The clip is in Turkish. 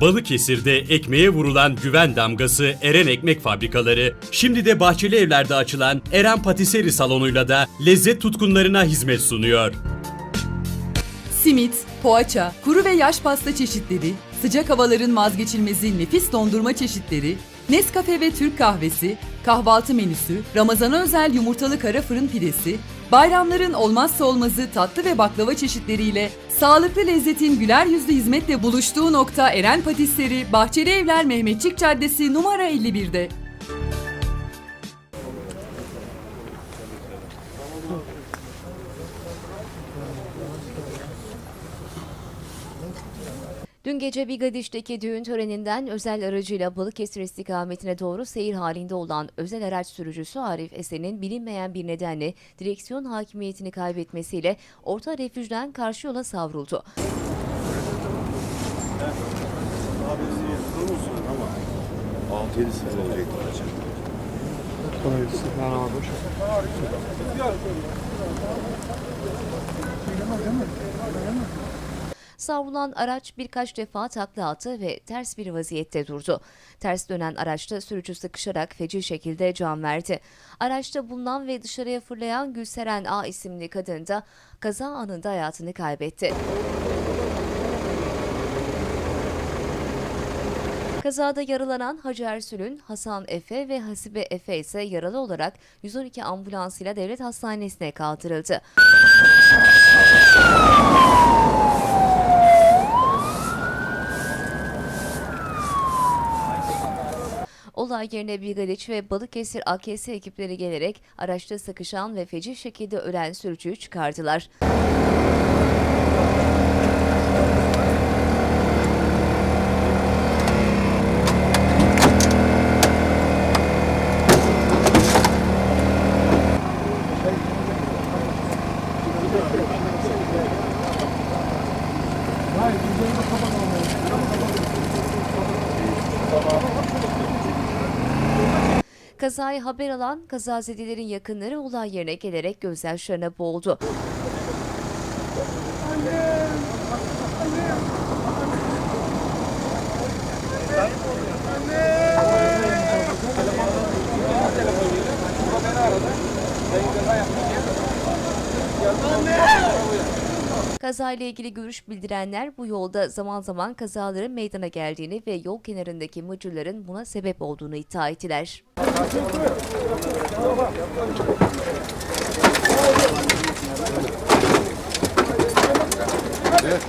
Balıkesir'de ekmeğe vurulan güven damgası Eren Ekmek Fabrikaları, şimdi de Bahçeli Evler'de açılan Eren Patiseri salonuyla da lezzet tutkunlarına hizmet sunuyor. Simit, poğaça, kuru ve yaş pasta çeşitleri, sıcak havaların vazgeçilmezi nefis dondurma çeşitleri, Nescafe ve Türk kahvesi, kahvaltı menüsü, Ramazana özel yumurtalı kara fırın pidesi, bayramların olmazsa olmazı tatlı ve baklava çeşitleriyle sağlıklı lezzetin güler yüzlü hizmetle buluştuğu nokta Eren Patisserie, Bahçeli Evler Mehmetçik Caddesi numara 51'de. Dün gece Bigadiş'teki düğün töreninden özel aracıyla Balıkesir istikametine doğru seyir halinde olan özel araç sürücüsü Arif Esen'in bilinmeyen bir nedenle direksiyon hakimiyetini kaybetmesiyle orta refüjden karşı yola savruldu. Savrulan araç birkaç defa takla attı ve ters bir vaziyette durdu. Ters dönen araçta sürücü sıkışarak feci şekilde can verdi. Araçta bulunan ve dışarıya fırlayan Gülseren A isimli kadın da kaza anında hayatını kaybetti. Kazada yaralanan Hacı Ersül'ün Hasan Efe ve Hasibe Efe ise yaralı olarak 112 ambulansıyla devlet hastanesine kaldırıldı. Olay yerine Bilgaliç ve Balıkesir AKS ekipleri gelerek araçta sıkışan ve feci şekilde ölen sürücüyü çıkardılar. Kazayı haber alan kazazedelerin yakınları olay yerine gelerek gözyaşlarına boğuldu. Kazayla ilgili görüş bildirenler bu yolda zaman zaman kazaların meydana geldiğini ve yol kenarındaki mıcırların buna sebep olduğunu iddia ettiler. Evet.